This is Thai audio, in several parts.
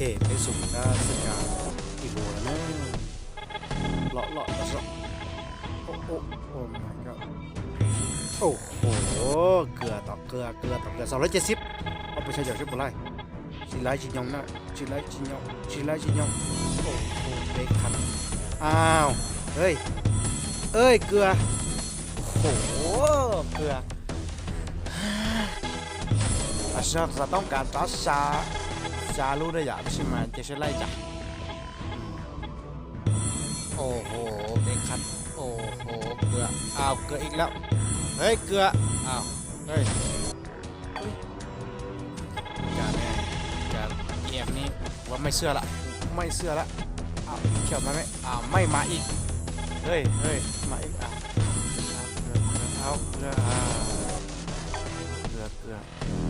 ไปสุ่มก็สกาอีโวแล้วนะเลาะเลาะเลาะเลาะโอ้โอ้โอ้ my god โอ้โห เกลือต่อเกลือเกลือต่อเกลือสองร้อยเจ็ดสิบเอาไปใช้จากที่บุไรชิไลชิยองนะชิไลชิยองชิไลชิยองโอ้โหเด็กขันอ้าวเฮ้ยเอ้ยเกลือโอ้โหเกลืออาชาจะต้องการตัดชา ชารู้ได้อย่างใช่ไหมจะใช่ไรจ้ะโอ้โหเด็กขันโอ้โห เกลือ อ้าว เกลืออีกแล้ว เฮ้ย เกลือ อ้าว เฮ้ยเฮ้ยการแม่การเอ็มนี่ว่าไม่เชื่อละ ไม่เชื่อละ อ้าวเขียวมาไหมอ้าว ไม่มาอีก เฮ้ยเฮ้ยมาอีกอะเอาเกลือเอาเกลืออ่าเกลือเกลือเอ่ออย่าให้าสุ่มนะเราชิปาสุ่มเนอะเราสุ่มเนอะอย่าพูดเยอะเนอะถ้าสกายบัวเราตกหนึ่งก่อนนะต้องลังโดนสันไล่เกินกูยี่ตุสันเท่ากันก่อ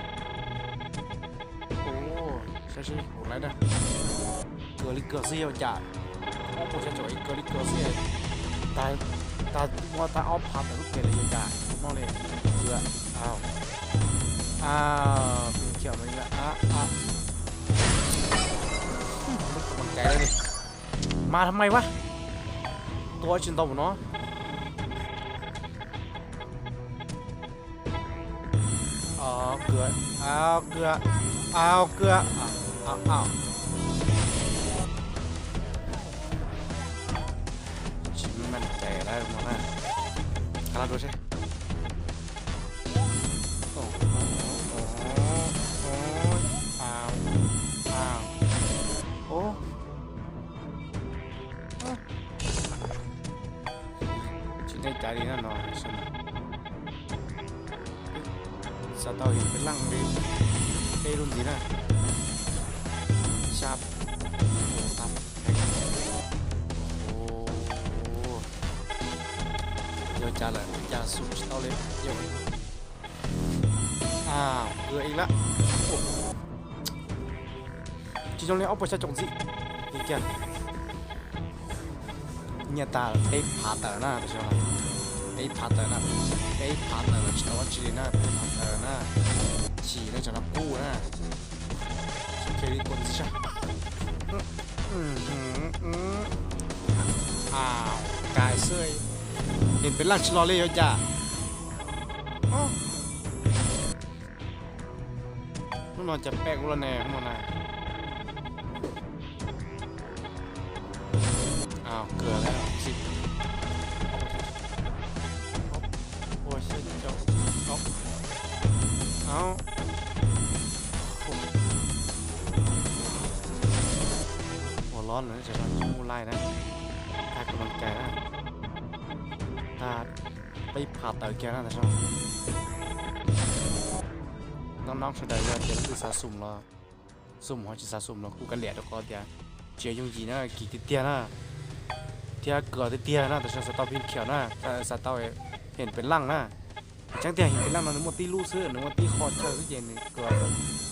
ใช่ใช่โหอะไรนะเกลือลิเกลือเสียวจัดโอ้โหใช่จ่อยเกลือลิเกลือเสียตายตายมัวตาออฟพับแต่ลูกเกลือเลยจัดมองเลยเกลือ อ้าวอ้าวเป็นเขียวมาอีกแล้วอ้าวอ้าวมันกำลังใจเลยนี่มาทำไมวะตัวฉันตบเนาะ จับตับโอ้ยอะจัดเลยอย่าสูงเตาเลยเดี๋อ้าวเอืออีกละจีจงเลี้ยเอาไปใช้จงจินี่แกเนี่ยตาไอ้ผาเตอร์น่าไปใช่ไหมไอ้ผาเตอร์น่าไอ้ผาเตอร์ชาวจีน่าผาเตอร์น่าฉี่น่าจะรับกู้น่าเคยรีบกดสิใช่ อ้าวกายเซยเห็นเป็นร่างชลอเล่ยจ้ะมันนอนจะแปลงรนแน่ข้างบนนะอ้าวเกลือแล้ว ร้อนเลยจะร้อนชิมูไล่นะถ้ากำลังใจนะถ้าไปผ่าตัดแกนะแต่ชอบน้องๆสุดใดจะเดี๋ยวคือสะสมแล้วสุ่มหัวจิสะสมแล้วกูกันเหลียดก็เดียเจียยงยีนะกี่ติเตียนะเทียเกิดเตียนะแต่ฉันสตอพินเขียวนะแต่สตอเห็นเป็นร่างนะจังเตียเห็นเป็นร่างนะนึกว่าตีลูกเสื้อนึกว่าตีคอเธอสักเย็นเกิดโ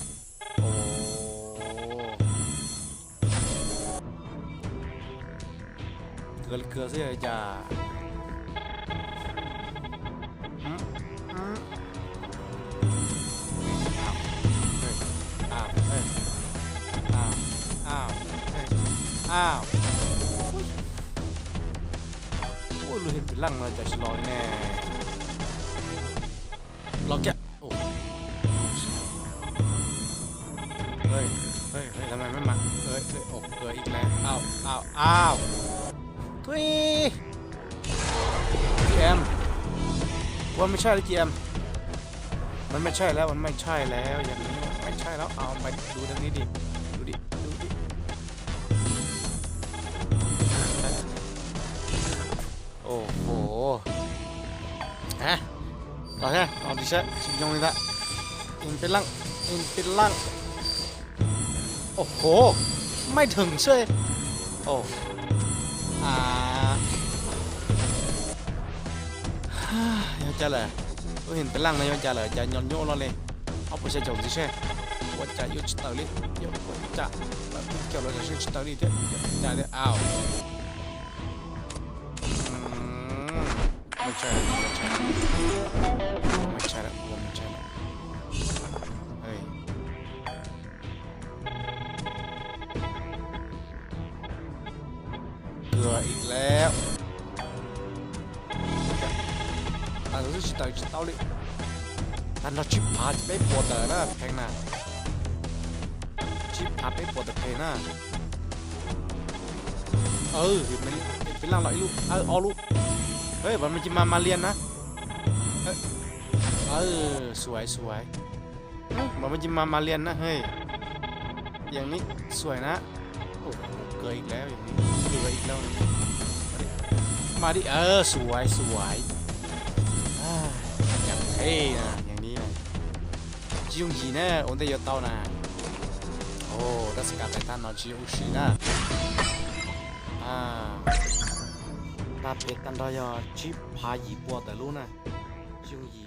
เกิดเกิดเสื้อจ้าอ้าวเฮ้ยอ้าวอ้าวเฮ้ยอ้าวโอ้ยรู้เห็นเป็นลังมาจากชลอยแน่ล็อกแกโอ้เฮ้ยเฮ้ยเฮ้ยทำไมไม่มาเฮ้ยเฮ้ยอกเกลืออีกแล้วอ้าวอ้าวอ้าว ทุยจีเอ็มวันไม่ใช่เลยจีเอ็มมันไม่ใช่แล้วมันไม่ใช่แล้วอย่างนี้ไม่ใช่แล้วเอาไปดูทางนี้ดิดูดิดูดิโอ้โหฮะต่อแค่เอาดิฉันชิงยงเลยละอินเป็นลังอินเป็นลังโอ้โหไม่ถึงเชยโอ้ อ่าฮ่ายังจะเลยก็เห็นเป็นร่างนะยังจะเลยจะยอนโยเราเลยเอาไปใช้ เกลืออีกแล้วอะรู้สึกต่างจากเตาเลยนั่นเราชิปพาจะไม่ปวดแต่นะแพงนะชิปพาไม่ปวดแต่เพงนะเออเห็นไหมเห็นเป็นร่างเราไอ้ลูกเออเอลูกเฮ้ยมันมันจะมามาเรียนนะเออสวยสวยมันมันจะมามาเรียนนะเฮ้ยอย่างนี้สวยนะโอ้เกลืออีกแล้วอย่างนี้ มาดิเออสวยสวยอย่างเท่นะอย่างนี้นะจิงจีน่าโอนเด้ยอต้านะโอ้รัสกาไททันเนาะจิงจีน่าอ่าตาเป็ดกันดอยจีพายีปัวแต่รู้นะจิงจี